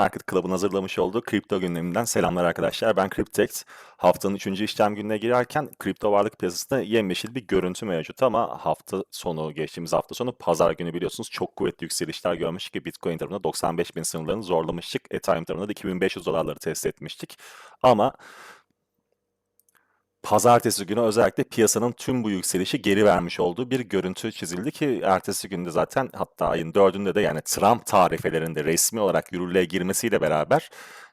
Market Club'ın hazırlamış olduğu kripto gündeminden selamlar arkadaşlar. Ben Cryptex. Haftanın 3. işlem gününe girerken kripto varlık piyasasında yemyeşil bir görüntü mevcut ama hafta sonu, geçtiğimiz hafta sonu pazar günü biliyorsunuz çok kuvvetli yükselişler görmüştük ki Bitcoin tarafında 95 bin sınırlarını zorlamıştık. Ethereum tarafında da 2500 dolarları test etmiştik. Ama Pazartesi günü özellikle piyasanın tüm bu yükselişi geri vermiş olduğu bir görüntü çizildi ki ertesi günde zaten hatta ayın dördünde de yani Trump tarifelerinde resmi olarak yürürlüğe girmesiyle beraber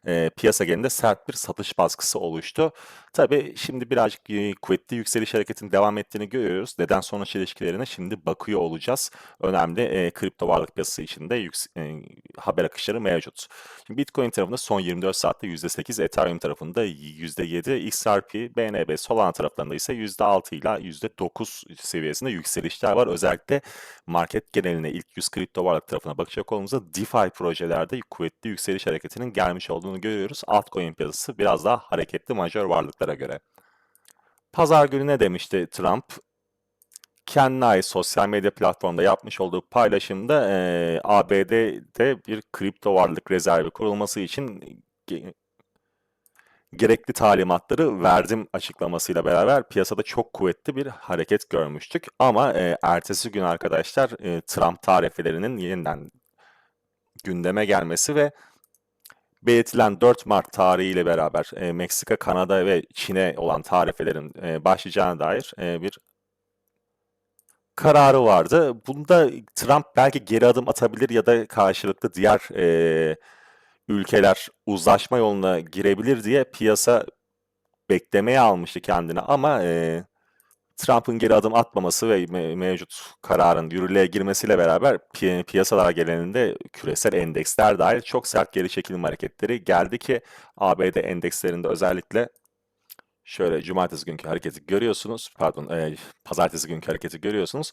e, piyasa genelinde sert bir satış baskısı oluştu. Tabii şimdi birazcık kuvvetli yükseliş hareketinin devam ettiğini görüyoruz. Neden sonuç ilişkilerine şimdi bakıyor olacağız. Önemli e, kripto varlık piyasası içinde yüks- e, haber akışları mevcut. Şimdi Bitcoin tarafında son 24 saatte %8, Ethereum tarafında %7, XRP, BNB, Solana taraflarında ise %6 ile %9 seviyesinde yükselişler var. Özellikle market geneline ilk 100 kripto varlık tarafına bakacak olduğumuzda DeFi projelerde kuvvetli yükseliş hareketinin gelmiş olduğunu görüyoruz. Altcoin piyasası biraz daha hareketli majör varlıklara göre. Pazar günü ne demişti Trump? Kendine sosyal medya platformunda yapmış olduğu paylaşımda eee, ABD'de bir kripto varlık rezervi kurulması için ge- gerekli talimatları verdim açıklamasıyla beraber piyasada çok kuvvetli bir hareket görmüştük. Ama e, ertesi gün arkadaşlar e, Trump tarifelerinin yeniden gündeme gelmesi ve belirtilen 4 Mart tarihiyle beraber e, Meksika, Kanada ve Çin'e olan tarifelerin e, başlayacağına dair e, bir kararı vardı. Bunda Trump belki geri adım atabilir ya da karşılıklı diğer e, ülkeler uzlaşma yoluna girebilir diye piyasa beklemeye almıştı kendini ama e, Trump'ın geri adım atmaması ve me- mevcut kararın yürürlüğe girmesiyle beraber pi- piyasalar genelinde küresel endeksler dahil çok sert geri çekilme hareketleri geldi ki ABD endekslerinde özellikle şöyle cumartesi günkü hareketi görüyorsunuz, pardon, e, pazartesi günkü hareketi görüyorsunuz.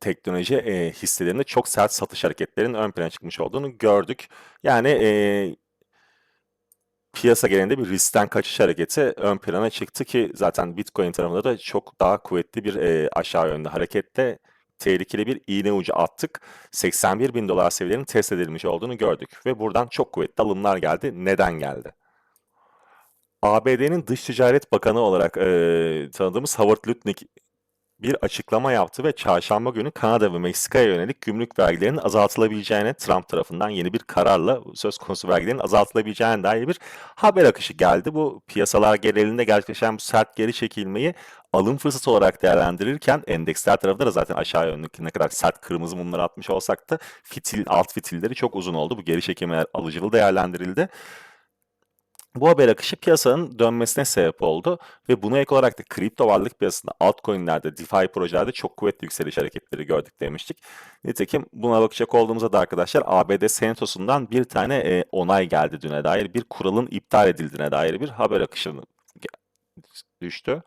Teknoloji e, hisselerinde çok sert satış hareketlerinin ön plana çıkmış olduğunu gördük. Yani e, piyasa genelinde bir riskten kaçış hareketi ön plana çıktı ki zaten Bitcoin tarafında da çok daha kuvvetli bir e, aşağı yönlü harekette tehlikeli bir iğne ucu attık. 81 bin dolar seviyelerinin test edilmiş olduğunu gördük ve buradan çok kuvvetli alımlar geldi. Neden geldi? ABD'nin Dış Ticaret Bakanı olarak e, tanıdığımız Howard Lutnick bir açıklama yaptı ve çarşamba günü Kanada ve Meksika'ya yönelik gümrük vergilerinin azaltılabileceğine Trump tarafından yeni bir kararla söz konusu vergilerin azaltılabileceğine dair bir haber akışı geldi. Bu piyasalar genelinde gerçekleşen bu sert geri çekilmeyi alım fırsatı olarak değerlendirirken endeksler tarafında da zaten aşağı yönlü ne kadar sert kırmızı mumlar atmış olsak da fitil, alt fitilleri çok uzun oldu. Bu geri çekilmeler alıcılı değerlendirildi. Bu haber akışı piyasanın dönmesine sebep oldu ve buna ek olarak da kripto varlık piyasasında altcoin'lerde, DeFi projelerde çok kuvvetli yükseliş hareketleri gördük demiştik. Nitekim buna bakacak olduğumuzda da arkadaşlar ABD Senatosu'ndan bir tane e, onay geldi düne dair bir kuralın iptal edildiğine dair bir haber akışı düştü.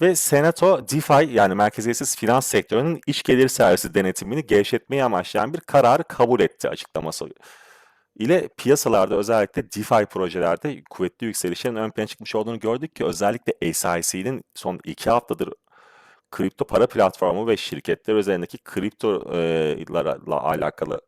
Ve Senato DeFi yani merkeziyetsiz finans sektörünün iç gelir servisi denetimini gevşetmeyi amaçlayan bir kararı kabul etti açıklaması ile piyasalarda özellikle DeFi projelerde kuvvetli yükselişlerin ön plana çıkmış olduğunu gördük ki özellikle SIC'nin son iki haftadır kripto para platformu ve şirketler üzerindeki kriptolarla alakalı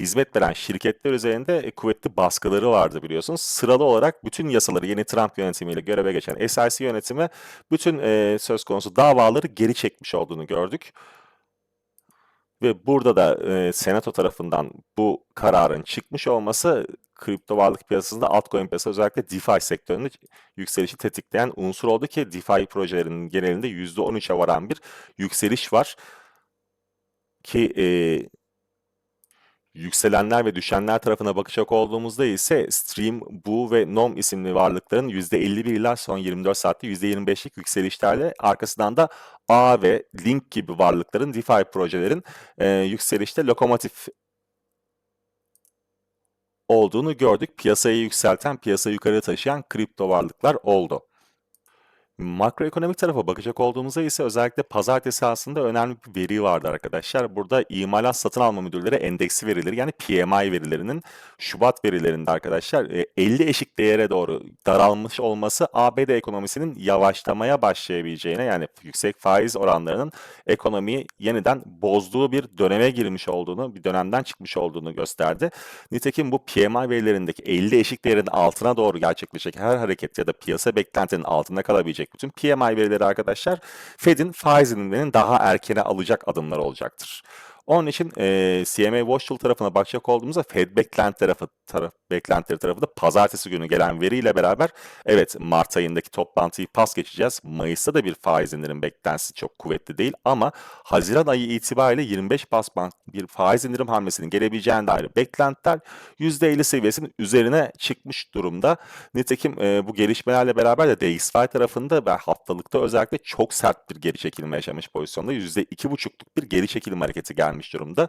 hizmet veren şirketler üzerinde kuvvetli baskıları vardı biliyorsunuz. Sıralı olarak bütün yasaları yeni Trump yönetimiyle göreve geçen SIC yönetimi bütün e, söz konusu davaları geri çekmiş olduğunu gördük. Ve burada da e, Senato tarafından bu kararın çıkmış olması kripto varlık piyasasında altcoin piyasası özellikle DeFi sektöründe yükselişi tetikleyen unsur oldu ki DeFi projelerinin genelinde %13'e varan bir yükseliş var. Ki e, yükselenler ve düşenler tarafına bakacak olduğumuzda ise Stream, Bu ve Nom isimli varlıkların %51 ila son 24 saatte %25'lik yükselişlerle arkasından da A ve Link gibi varlıkların DeFi projelerin e, yükselişte lokomotif olduğunu gördük. Piyasayı yükselten, piyasayı yukarı taşıyan kripto varlıklar oldu. Makroekonomik tarafa bakacak olduğumuzda ise özellikle pazartesi aslında önemli bir veri vardı arkadaşlar. Burada imalat satın alma müdürleri endeksi verileri yani PMI verilerinin Şubat verilerinde arkadaşlar e, 50 eşik değere doğru daralmış olması ABD ekonomisinin yavaşlamaya başlayabileceğine yani yüksek faiz oranlarının ekonomiyi yeniden bozduğu bir döneme girmiş olduğunu, bir dönemden çıkmış olduğunu gösterdi. Nitekim bu PMI verilerindeki 50 eşik değerin altına doğru gerçekleşecek her hareket ya da piyasa beklentinin altında kalabilecek bütün PMI verileri arkadaşlar Fed'in faiz indirimlerinin daha erkene alacak adımlar olacaktır. Onun için e, CMA Watch Tool tarafına bakacak olduğumuzda Fed beklenti tarafı, taraf, beklentileri tarafında pazartesi günü gelen veriyle beraber evet Mart ayındaki toplantıyı pas geçeceğiz. Mayıs'ta da bir faiz indirim beklentisi çok kuvvetli değil ama Haziran ayı itibariyle 25 bas bank bir faiz indirim hamlesinin gelebileceğine dair beklentiler %50 seviyesinin üzerine çıkmış durumda. Nitekim e, bu gelişmelerle beraber de DXY tarafında ve haftalıkta özellikle çok sert bir geri çekilme yaşamış pozisyonda %2,5'luk bir geri çekilme hareketi gelmiş durumda.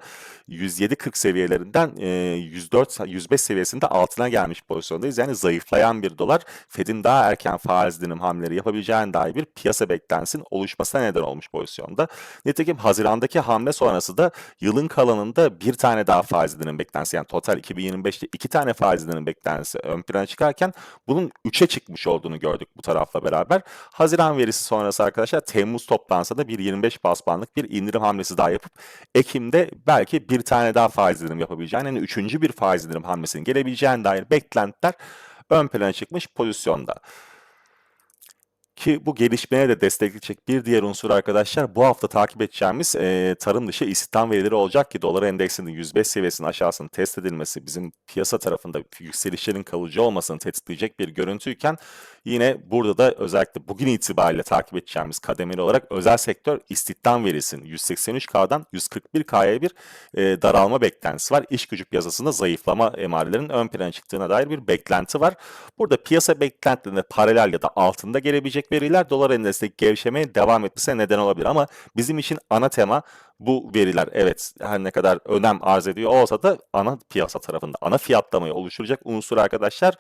107.40 seviyelerinden e, 104 105 seviyesinde altına gelmiş pozisyondayız. Yani zayıflayan bir dolar Fed'in daha erken faiz dilim hamleleri yapabileceğine dair bir piyasa beklentisinin oluşmasına neden olmuş pozisyonda. Nitekim Haziran'daki hamle sonrası da yılın kalanında bir tane daha faiz dilim beklentisi yani total 2025'te iki tane faiz dilim beklentisi ön plana çıkarken bunun 3'e çıkmış olduğunu gördük bu tarafla beraber. Haziran verisi sonrası arkadaşlar Temmuz toplantısında bir 25 bas bir indirim hamlesi daha yapıp Ekim'de belki bir tane daha faiz indirim yapabileceğini yani üçüncü bir faiz indirim hamlesinin gelebileceğine dair beklentiler ön plana çıkmış pozisyonda. Ki bu gelişmeye de destekleyecek bir diğer unsur arkadaşlar bu hafta takip edeceğimiz e, tarım dışı istihdam verileri olacak ki dolar endeksinin 105 seviyesinin aşağısının test edilmesi bizim piyasa tarafında yükselişlerin kalıcı olmasını tetikleyecek bir görüntüyken yine burada da özellikle bugün itibariyle takip edeceğimiz kademeli olarak özel sektör istihdam verisinin 183K'dan 141K'ya bir e, daralma beklentisi var. İş gücü piyasasında zayıflama emarelerinin ön plana çıktığına dair bir beklenti var. Burada piyasa beklentilerine paralel ya da altında gelebilecek veriler dolar endeksindeki gevşemeye devam etmesine neden olabilir. Ama bizim için ana tema bu veriler evet her ne kadar önem arz ediyor olsa da ana piyasa tarafında ana fiyatlamayı oluşturacak unsur arkadaşlar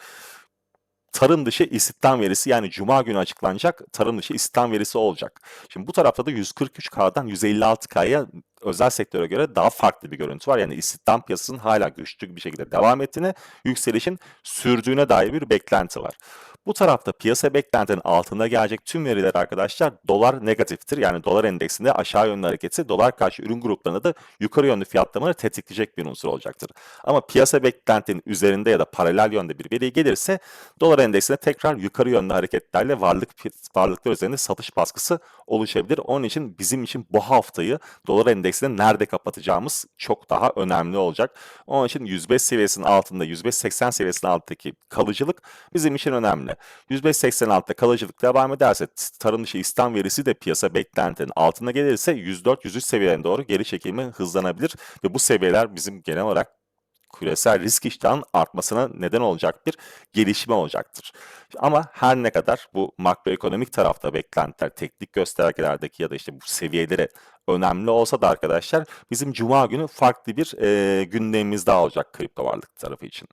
tarım dışı istihdam verisi yani cuma günü açıklanacak tarım dışı istihdam verisi olacak. Şimdi bu tarafta da 143K'dan 156K'ya özel sektöre göre daha farklı bir görüntü var. Yani istihdam piyasasının hala güçlü bir şekilde devam ettiğine, yükselişin sürdüğüne dair bir beklenti var. Bu tarafta piyasa beklentinin altında gelecek tüm veriler arkadaşlar dolar negatiftir. Yani dolar endeksinde aşağı yönlü hareketi dolar karşı ürün gruplarında da yukarı yönlü fiyatlamaları tetikleyecek bir unsur olacaktır. Ama piyasa beklentinin üzerinde ya da paralel yönde bir veri gelirse dolar endeksinde tekrar yukarı yönlü hareketlerle varlık varlıklar üzerinde satış baskısı oluşabilir. Onun için bizim için bu haftayı dolar endeksinde nerede kapatacağımız çok daha önemli olacak. Onun için 105 seviyesinin altında 105-80 seviyesinin altındaki kalıcılık bizim için önemli. 105.86'da kalıcılık devam ederse tarım dışı istihdam verisi de piyasa beklentinin altına gelirse 104-103 seviyelerine doğru geri çekilme hızlanabilir ve bu seviyeler bizim genel olarak küresel risk iştahının artmasına neden olacak bir gelişme olacaktır. Ama her ne kadar bu makroekonomik tarafta beklentiler, teknik göstergelerdeki ya da işte bu seviyelere önemli olsa da arkadaşlar bizim cuma günü farklı bir e, gündemimiz daha olacak kripto varlık tarafı için.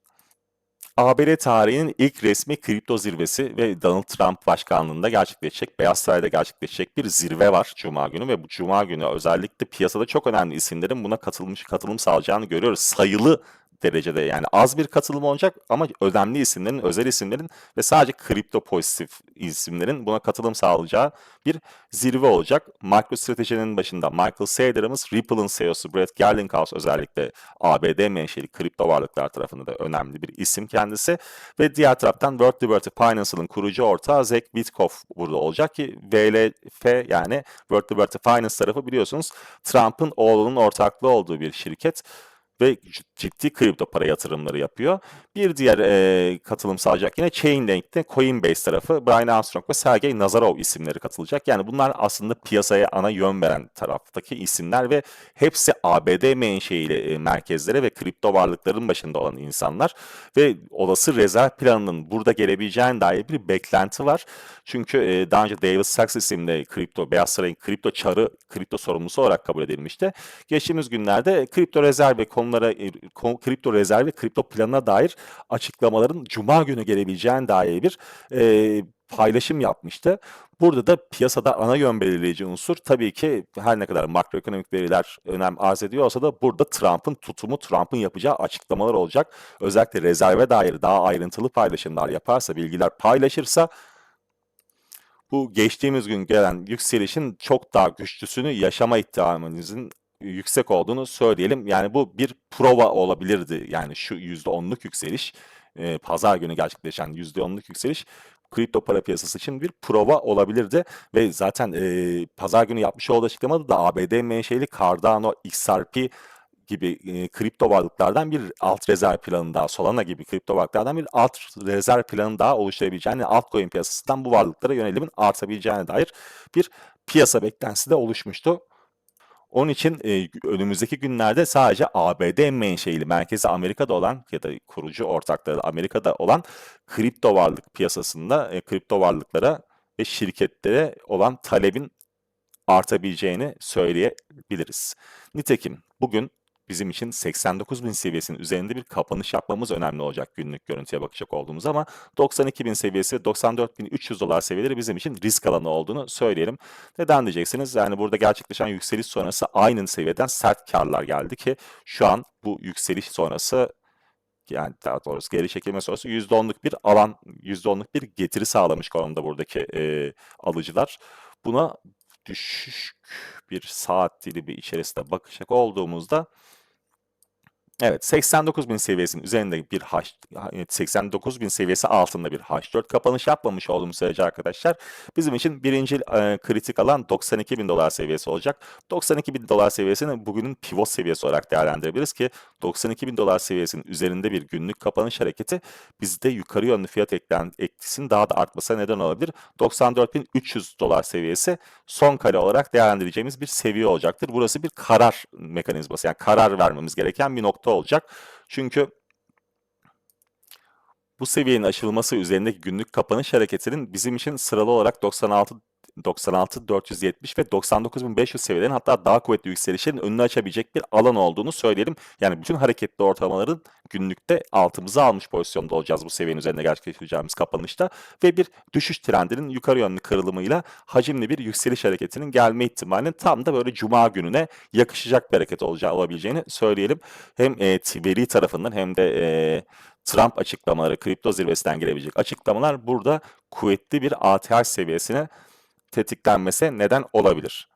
ABD tarihinin ilk resmi kripto zirvesi ve Donald Trump başkanlığında gerçekleşecek, Beyaz Saray'da gerçekleşecek bir zirve var Cuma günü ve bu Cuma günü özellikle piyasada çok önemli isimlerin buna katılmış katılım sağlayacağını görüyoruz. Sayılı derecede. Yani az bir katılım olacak ama önemli isimlerin, özel isimlerin ve sadece kripto pozitif isimlerin buna katılım sağlayacağı bir zirve olacak. MicroStrategy'nin başında Michael Saylor'ımız, Ripple'ın CEO'su Brett Garlinghouse özellikle ABD menşeli kripto varlıklar tarafında da önemli bir isim kendisi. Ve diğer taraftan World Liberty Financial'ın kurucu ortağı Zach Witkoff burada olacak ki VLF yani World Liberty Finance tarafı biliyorsunuz Trump'ın oğlunun ortaklığı olduğu bir şirket ve ciddi kripto para yatırımları yapıyor. Bir diğer e, katılım sağlayacak yine Chainlink'te Coinbase tarafı Brian Armstrong ve Sergey Nazarov isimleri katılacak. Yani bunlar aslında piyasaya ana yön veren taraftaki isimler ve hepsi ABD menşeili merkezlere ve kripto varlıkların başında olan insanlar ve olası rezerv planının burada gelebileceğine dair bir beklenti var. Çünkü e, daha önce David Sachs isimli kripto, Beyaz Saray'ın kripto çarı, kripto sorumlusu olarak kabul edilmişti. Geçtiğimiz günlerde kripto rezerv ve konulara, e, kripto rezerv ve kripto planına dair açıklamaların Cuma günü gelebileceğine dair bir e, paylaşım yapmıştı. Burada da piyasada ana yön belirleyici unsur tabii ki her ne kadar makroekonomik veriler önem arz ediyor olsa da burada Trump'ın tutumu, Trump'ın yapacağı açıklamalar olacak. Özellikle rezerve dair daha ayrıntılı paylaşımlar yaparsa, bilgiler paylaşırsa bu geçtiğimiz gün gelen yükselişin çok daha güçlüsünü yaşama ihtimalimizin yüksek olduğunu söyleyelim. Yani bu bir prova olabilirdi. Yani şu %10'luk yükseliş, e, pazar günü gerçekleşen %10'luk yükseliş kripto para piyasası için bir prova olabilirdi ve zaten e, pazar günü yapmış olduğu açıklamada da ABD menşeli Cardano, XRP gibi e, kripto varlıklardan bir alt rezerv planı daha, Solana gibi kripto varlıklardan bir alt rezerv planı daha oluşturabileceğini, altcoin piyasasından bu varlıklara yönelimin artabileceğine dair bir piyasa beklentisi de oluşmuştu. Onun için e, önümüzdeki günlerde sadece ABD menşeili, merkezi Amerika'da olan ya da kurucu ortakları da Amerika'da olan kripto varlık piyasasında e, kripto varlıklara ve şirketlere olan talebin artabileceğini söyleyebiliriz. Nitekim bugün bizim için 89.000 seviyesinin üzerinde bir kapanış yapmamız önemli olacak günlük görüntüye bakacak olduğumuz ama 92.000 seviyesi 94.300 dolar seviyeleri bizim için risk alanı olduğunu söyleyelim. Neden diyeceksiniz? Yani burada gerçekleşen yükseliş sonrası aynı seviyeden sert karlar geldi ki şu an bu yükseliş sonrası yani daha doğrusu geri çekilme sonrası %10'luk bir alan, %10'luk bir getiri sağlamış konumda buradaki e, alıcılar. Buna düşük bir saat dilimi içerisinde bakacak olduğumuzda Evet 89.000 seviyesinin üzerinde bir H, 89.000 seviyesi altında bir H4 kapanış yapmamış olduğumuz sürece arkadaşlar bizim için birinci e, kritik alan 92.000 dolar seviyesi olacak. 92.000 dolar seviyesini bugünün pivot seviyesi olarak değerlendirebiliriz ki 92.000 dolar seviyesinin üzerinde bir günlük kapanış hareketi bizde yukarı yönlü fiyat eklen, etkisinin daha da artmasına neden olabilir. 94.300 dolar seviyesi son kale olarak değerlendireceğimiz bir seviye olacaktır. Burası bir karar mekanizması yani karar vermemiz gereken bir nokta olacak. Çünkü bu seviyenin aşılması üzerindeki günlük kapanış hareketinin bizim için sıralı olarak 96 96 470 ve 99500 seviyelerin hatta daha kuvvetli yükselişlerin önünü açabilecek bir alan olduğunu söyleyelim. Yani bütün hareketli ortalamaların günlükte altımıza almış pozisyonda olacağız bu seviyenin üzerinde gerçekleştireceğimiz kapanışta ve bir düşüş trendinin yukarı yönlü kırılımıyla hacimli bir yükseliş hareketinin gelme ihtimalinin tam da böyle cuma gününe yakışacak bir hareket olacağı olabileceğini söyleyelim. Hem e, veri tarafından hem de e, Trump açıklamaları, kripto zirvesinden gelebilecek açıklamalar burada kuvvetli bir ATH seviyesine tetiklenmesi neden olabilir.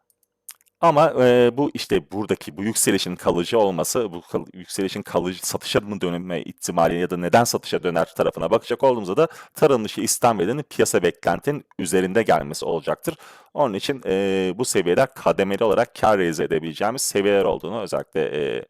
Ama e, bu işte buradaki bu yükselişin kalıcı olması, bu kal yükselişin kalıcı satışa mı dönme ihtimali ya da neden satışa döner tarafına bakacak olduğumuzda da tarım dışı verilerinin piyasa beklentinin üzerinde gelmesi olacaktır. Onun için e, bu seviyeler kademeli olarak kar realize edebileceğimiz seviyeler olduğunu özellikle e,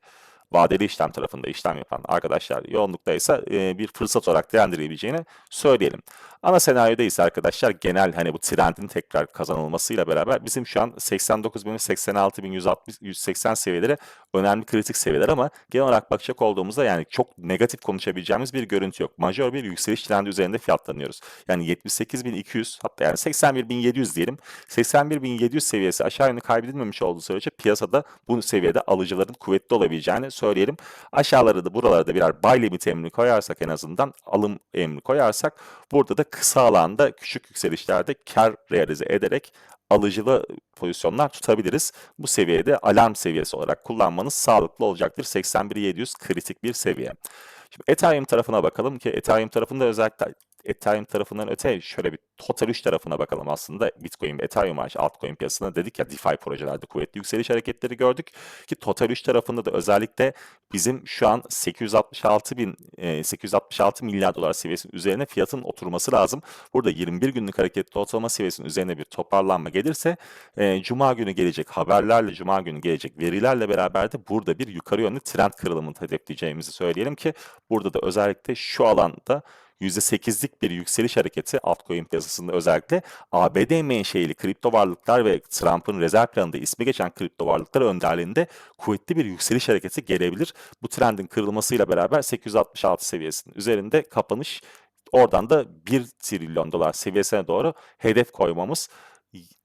vadeli işlem tarafında işlem yapan arkadaşlar yoğunlukta ise bir fırsat olarak değerlendirebileceğini söyleyelim. Ana senaryoda ise arkadaşlar genel hani bu trendin tekrar kazanılmasıyla beraber bizim şu an 89 bin 86 bin 160 180 seviyeleri önemli kritik seviyeler ama genel olarak bakacak olduğumuzda yani çok negatif konuşabileceğimiz bir görüntü yok. Majör bir yükseliş trendi üzerinde fiyatlanıyoruz. Yani 78.200 hatta yani 81.700 diyelim. 81.700 seviyesi aşağı yönlü kaybedilmemiş olduğu sürece piyasada bu seviyede alıcıların kuvvetli olabileceğini söyleyelim. Aşağıları da buralarda birer buy limit emri koyarsak en azından alım emri koyarsak burada da kısa alanda küçük yükselişlerde kar realize ederek alıcılı pozisyonlar tutabiliriz. Bu seviyede alarm seviyesi olarak kullanmanız sağlıklı olacaktır. 81.700 kritik bir seviye. Şimdi Ethereum tarafına bakalım ki Ethereum tarafında özellikle Ethereum tarafından öte şöyle bir Total 3 tarafına bakalım aslında. Bitcoin ve Ethereum hariç altcoin piyasasında dedik ya DeFi projelerde kuvvetli yükseliş hareketleri gördük. Ki Total 3 tarafında da özellikle bizim şu an 866 bin 866 milyar dolar seviyesinin üzerine fiyatın oturması lazım. Burada 21 günlük hareketli ortalama seviyesinin üzerine bir toparlanma gelirse e, Cuma günü gelecek haberlerle Cuma günü gelecek verilerle beraber de burada bir yukarı yönlü trend kırılımını hedefleyeceğimizi söyleyelim ki burada da özellikle şu alanda %8'lik bir yükseliş hareketi altcoin piyasasında özellikle ABD menşeili kripto varlıklar ve Trump'ın rezerv planında ismi geçen kripto varlıklar önderliğinde kuvvetli bir yükseliş hareketi gelebilir. Bu trendin kırılmasıyla beraber 866 seviyesinin üzerinde kapanış oradan da 1 trilyon dolar seviyesine doğru hedef koymamız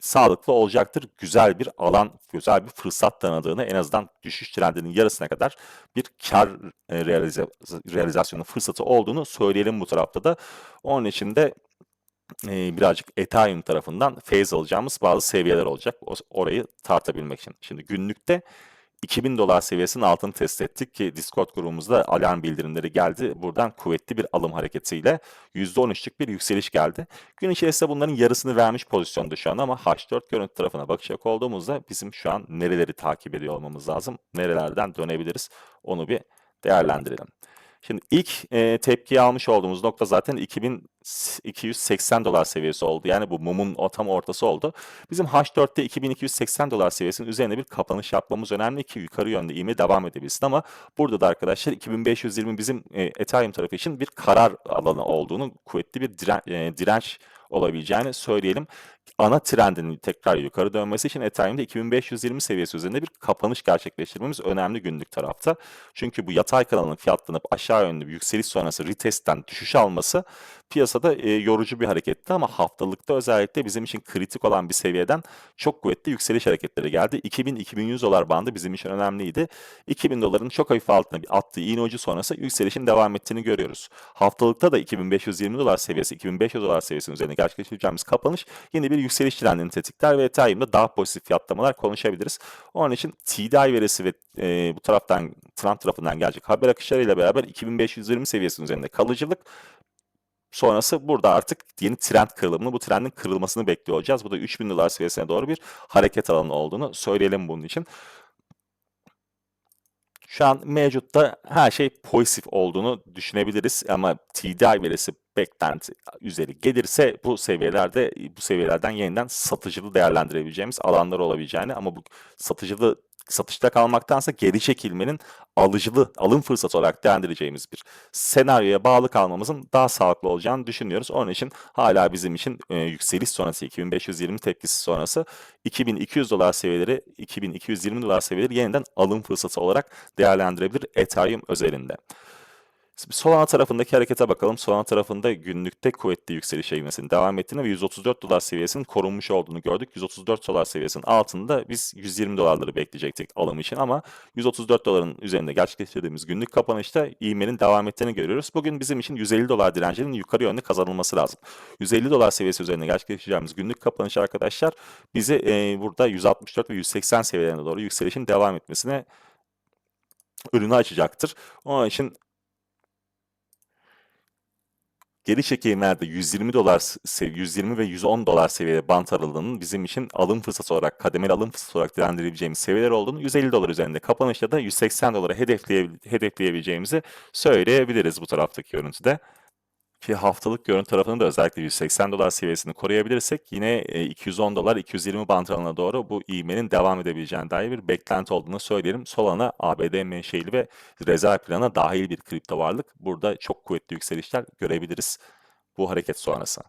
sağlıklı olacaktır. Güzel bir alan, güzel bir fırsat tanıdığını en azından düşüş trendinin yarısına kadar bir kar e, realizasyonu fırsatı olduğunu söyleyelim bu tarafta da. Onun için de eee, birazcık Ethereum tarafından feyz alacağımız bazı seviyeler olacak. Orayı tartabilmek için. Şimdi günlükte 2000 dolar seviyesinin altını test ettik ki Discord grubumuzda alarm bildirimleri geldi. Buradan kuvvetli bir alım hareketiyle %13'lük bir yükseliş geldi. Gün içerisinde bunların yarısını vermiş pozisyonda şu an ama H4 görüntü tarafına bakacak olduğumuzda bizim şu an nereleri takip ediyor olmamız lazım. Nerelerden dönebiliriz onu bir değerlendirelim. Şimdi ilk e, tepkiyi almış olduğumuz nokta zaten 2280 dolar seviyesi oldu. Yani bu mumun tam ortası oldu. Bizim H4'te 2280 dolar seviyesinin üzerine bir kapanış yapmamız önemli ki yukarı yönde ivme devam edebilsin. Ama burada da arkadaşlar 2520 bizim e, Ethereum tarafı için bir karar alanı olduğunu, kuvvetli bir diren, e, direnç olabileceğini söyleyelim. Ana trendinin tekrar yukarı dönmesi için Ethereum'da 2520 seviyesi üzerinde bir kapanış gerçekleştirmemiz önemli günlük tarafta. Çünkü bu yatay kanalın fiyatlanıp aşağı yönlü bir yükseliş sonrası retestten düşüş alması piyasada e, yorucu bir hareketti ama haftalıkta özellikle bizim için kritik olan bir seviyeden çok kuvvetli yükseliş hareketleri geldi. 2000-2100 dolar bandı bizim için önemliydi. 2000 doların çok hafif altına bir attığı iğne ucu sonrası yükselişin devam ettiğini görüyoruz. Haftalıkta da 2520 dolar seviyesi, 2500 dolar seviyesinin üzerine gerçekleştireceğimiz kapanış bir yükseliş trendini tetikler ve Ethereum'da daha pozitif fiyatlamalar konuşabiliriz. Onun için TDI verisi ve e, bu taraftan Trump tarafından gelecek haber akışlarıyla beraber 2520 seviyesinin üzerinde kalıcılık Sonrası burada artık yeni trend kırılımını, bu trendin kırılmasını bekliyor olacağız. Bu da 3000 dolar seviyesine doğru bir hareket alanı olduğunu söyleyelim bunun için. Şu an mevcutta her şey pozitif olduğunu düşünebiliriz ama TDI verisi beklenti üzeri gelirse bu seviyelerde bu seviyelerden yeniden satıcılı değerlendirebileceğimiz alanlar olabileceğini ama bu satıcılı satışta kalmaktansa geri çekilmenin alıcılı alım fırsatı olarak değerlendireceğimiz bir senaryoya bağlı kalmamızın daha sağlıklı olacağını düşünüyoruz. Onun için hala bizim için e, yükseliş sonrası 2520 tepkisi sonrası 2200 dolar seviyeleri 2220 dolar seviyeleri yeniden alım fırsatı olarak değerlendirebilir Ethereum özelinde. Solana tarafındaki harekete bakalım. Solana tarafında günlükte kuvvetli yükseliş eğmesinin devam ettiğini ve 134 dolar seviyesinin korunmuş olduğunu gördük. 134 dolar seviyesinin altında biz 120 dolarları bekleyecektik alım için ama 134 doların üzerinde gerçekleştirdiğimiz günlük kapanışta ivmenin devam ettiğini görüyoruz. Bugün bizim için 150 dolar direncinin yukarı yönde kazanılması lazım. 150 dolar seviyesi üzerinde gerçekleştireceğimiz günlük kapanış arkadaşlar bizi e, burada 164 ve 180 seviyelerine doğru yükselişin devam etmesine önünü açacaktır. Onun için geri çekimlerde 120 dolar 120 ve 110 dolar seviyede bant aralığının bizim için alım fırsatı olarak kademeli alım fırsatı olarak değerlendirebileceğimiz seviyeler olduğunu 150 dolar üzerinde kapanışta da 180 dolara hedefleye, hedefleyebileceğimizi söyleyebiliriz bu taraftaki görüntüde. Ki haftalık görüntü tarafını da özellikle 180 dolar seviyesini koruyabilirsek yine 210 dolar 220 bant aralığına doğru bu ivmenin devam edebileceğine dair bir beklenti olduğunu söyleyelim. Solana ABD menşeili ve rezerv plana dahil bir kripto varlık. Burada çok kuvvetli yükselişler görebiliriz bu hareket sonrası.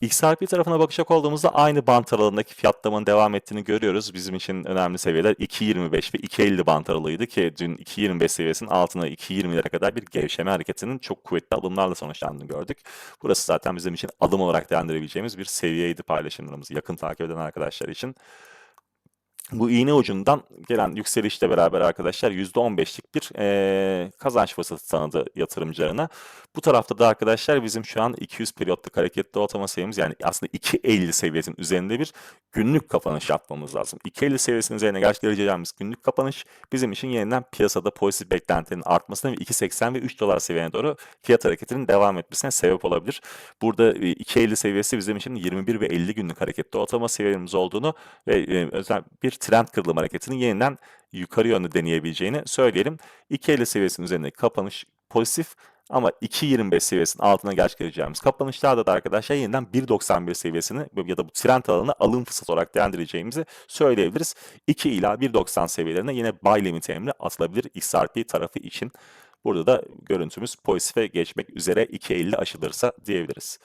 XRP tarafına bakacak olduğumuzda aynı bant aralığındaki fiyatlamanın devam ettiğini görüyoruz. Bizim için önemli seviyeler 2.25 ve 2.50 bant aralığıydı ki dün 2.25 seviyesinin altına 2.20'lere kadar bir gevşeme hareketinin çok kuvvetli alımlarla sonuçlandığını gördük. Burası zaten bizim için adım olarak değerlendirebileceğimiz bir seviyeydi paylaşımlarımızı yakın takip eden arkadaşlar için. Bu iğne ucundan gelen yükselişle beraber arkadaşlar %15'lik bir e, kazanç fırsatı tanıdı yatırımcılarına. Bu tarafta da arkadaşlar bizim şu an 200 periyotluk hareketli ortalama sayımız yani aslında 2.50 seviyesinin üzerinde bir günlük kapanış yapmamız lazım. 2.50 seviyesinin üzerine gerçekleştireceğimiz günlük kapanış bizim için yeniden piyasada pozitif beklentilerin artmasına ve 2.80 ve 3 dolar seviyene doğru fiyat hareketinin devam etmesine sebep olabilir. Burada 2.50 seviyesi bizim için 21 ve 50 günlük hareketli ortalama seviyelerimiz olduğunu ve e, özel bir trend kırılım hareketinin yeniden yukarı yönlü deneyebileceğini söyleyelim. 2.50 seviyesinin üzerindeki kapanış pozitif ama 2.25 seviyesinin altına gerçekleştireceğimiz kapanışlarda da arkadaşlar yeniden 1.91 seviyesini ya da bu trend alanını alım fırsatı olarak değerlendireceğimizi söyleyebiliriz. 2 ila 1.90 seviyelerine yine buy limit emri atılabilir XRP tarafı için. Burada da görüntümüz pozitife geçmek üzere 2.50 aşılırsa diyebiliriz.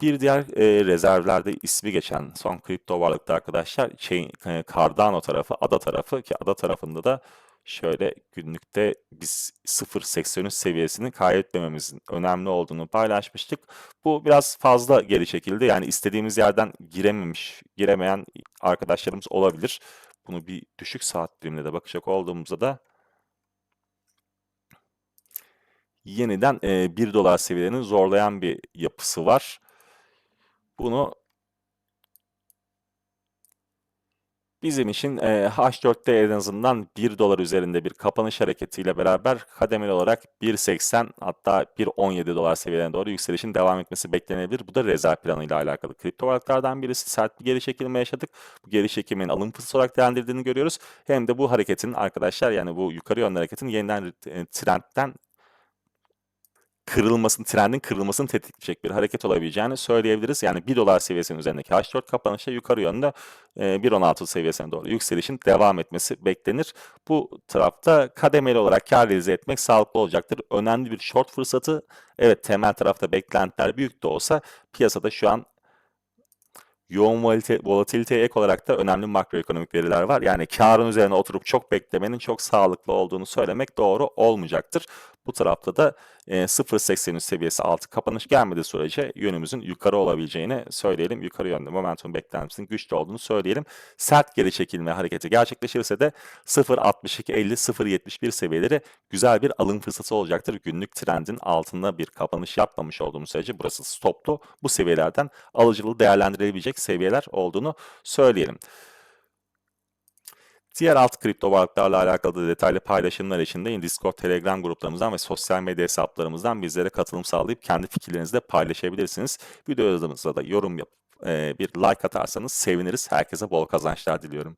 Bir diğer e, rezervlerde ismi geçen son kripto varlıkta arkadaşlar şey, e, Cardano tarafı, ada tarafı ki ada tarafında da şöyle günlükte biz 0.83 seviyesini kaybetmememizin önemli olduğunu paylaşmıştık. Bu biraz fazla geri çekildi. Yani istediğimiz yerden girememiş, giremeyen arkadaşlarımız olabilir. Bunu bir düşük saat dilimine de bakacak olduğumuzda da yeniden e, 1 dolar seviyelerini zorlayan bir yapısı var. Bunu Bizim için e, H4'te en azından 1 dolar üzerinde bir kapanış hareketiyle beraber kademeli olarak 1.80 hatta 1.17 dolar seviyelerine doğru yükselişin devam etmesi beklenebilir. Bu da rezerv planıyla alakalı. Kripto varlıklardan birisi sert bir geri çekilme yaşadık. Bu geri çekilmenin alım fırsatı olarak değerlendirdiğini görüyoruz. Hem de bu hareketin arkadaşlar yani bu yukarı yönlü hareketin yeniden e, trendten kırılmasını, trendin kırılmasını tetikleyecek bir hareket olabileceğini söyleyebiliriz. Yani 1 dolar seviyesinin üzerindeki H4 kapanışa yukarı yönde e, 1.16 seviyesine doğru yükselişin devam etmesi beklenir. Bu tarafta kademeli olarak kar realize etmek sağlıklı olacaktır. Önemli bir short fırsatı. Evet temel tarafta beklentiler büyük de olsa piyasada şu an yoğun volatilite, volatiliteye ek olarak da önemli makroekonomik veriler var. Yani karın üzerine oturup çok beklemenin çok sağlıklı olduğunu söylemek doğru olmayacaktır. Bu tarafta da e, 0.83 seviyesi altı kapanış gelmediği sürece yönümüzün yukarı olabileceğini söyleyelim. Yukarı yönde momentum beklentisinin güçlü olduğunu söyleyelim. Sert geri çekilme hareketi gerçekleşirse de 0.62-50, 0.71 seviyeleri güzel bir alım fırsatı olacaktır. Günlük trendin altında bir kapanış yapmamış olduğumuz sürece burası stoplu. Bu seviyelerden alıcılı değerlendirilebilecek seviyeler olduğunu söyleyelim. Diğer alt kripto varlıklarla alakalı da detaylı paylaşımlar için de Discord, Telegram gruplarımızdan ve sosyal medya hesaplarımızdan bizlere katılım sağlayıp kendi fikirlerinizi de paylaşabilirsiniz. Videolarımıza da yorum yapıp e, bir like atarsanız seviniriz. Herkese bol kazançlar diliyorum.